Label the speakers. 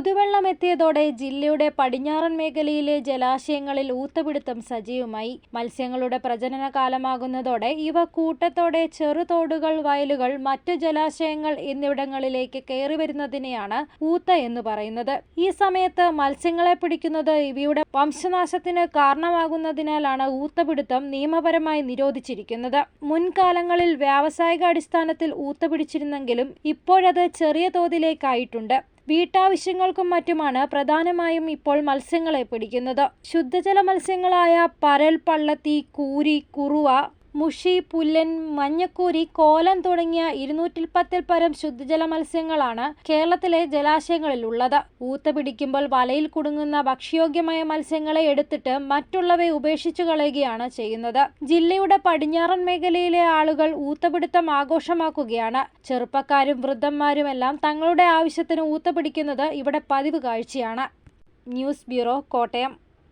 Speaker 1: പുതുവെള്ളം എത്തിയതോടെ ജില്ലയുടെ പടിഞ്ഞാറൻ മേഖലയിലെ ജലാശയങ്ങളിൽ ഊത്തപിടുത്തം സജീവമായി. മത്സ്യങ്ങളുടെ പ്രജനന കാലമാകുന്നതോടെ ഇവ കൂട്ടത്തോടെ ചെറുതോടുകൾ വയലുകൾ മറ്റു ജലാശയങ്ങൾ എന്നിവിടങ്ങളിലേക്ക് കയറി വരുന്നതിനെയാണ് ഊത്ത എന്ന് പറയുന്നത്. ഈ സമയത്ത് മത്സ്യങ്ങളെ പിടിക്കുന്നത് ഇവയുടെ വംശനാശത്തിന് കാരണമാകുന്നതിനാലാണ് ഊത്തപിടുത്തം നിയമപരമായി നിരോധിച്ചിരിക്കുന്നത്. മുൻകാലങ്ങളിൽ വ്യാവസായിക അടിസ്ഥാനത്തിൽ ഊത്ത പിടിച്ചിരുന്നെങ്കിലും ഇപ്പോഴത് ചെറിയ തോതിലേക്കായിട്ടുണ്ട്. വീട്ടാവശ്യങ്ങൾക്കും മറ്റുമാണ് പ്രധാനമായും ഇപ്പോൾ മത്സ്യങ്ങളെ പിടിക്കുന്നത്. ശുദ്ധജല മത്സ്യങ്ങളായ പരൽ പള്ളത്തി കൂരി കുറുവ മുഷി പുല്ലൻ മഞ്ഞക്കൂരി കോലം തുടങ്ങിയ ഇരുന്നൂറ്റി പത്തിൽ പരം ശുദ്ധജല മത്സ്യങ്ങളാണ് കേരളത്തിലെ ജലാശയങ്ങളിലുള്ളത്. ഊത്ത പിടിക്കുമ്പോൾ വലയിൽ കുടുങ്ങുന്ന ഭക്ഷ്യയോഗ്യമായ മത്സ്യങ്ങളെ എടുത്തിട്ട് മറ്റുള്ളവയെ ഉപേക്ഷിച്ചു കളയുകയാണ് ചെയ്യുന്നത്. ജില്ലയുടെ പടിഞ്ഞാറൻ മേഖലയിലെ ആളുകൾ ഊത്തപിടുത്തം ആഘോഷമാക്കുകയാണ്. ചെറുപ്പക്കാരും വൃദ്ധന്മാരുമെല്ലാം തങ്ങളുടെ ആവശ്യത്തിന് ഊത്ത പിടിക്കുന്നത് ഇവിടെ പതിവ് കാഴ്ചയാണ്. News bureau Kottayam.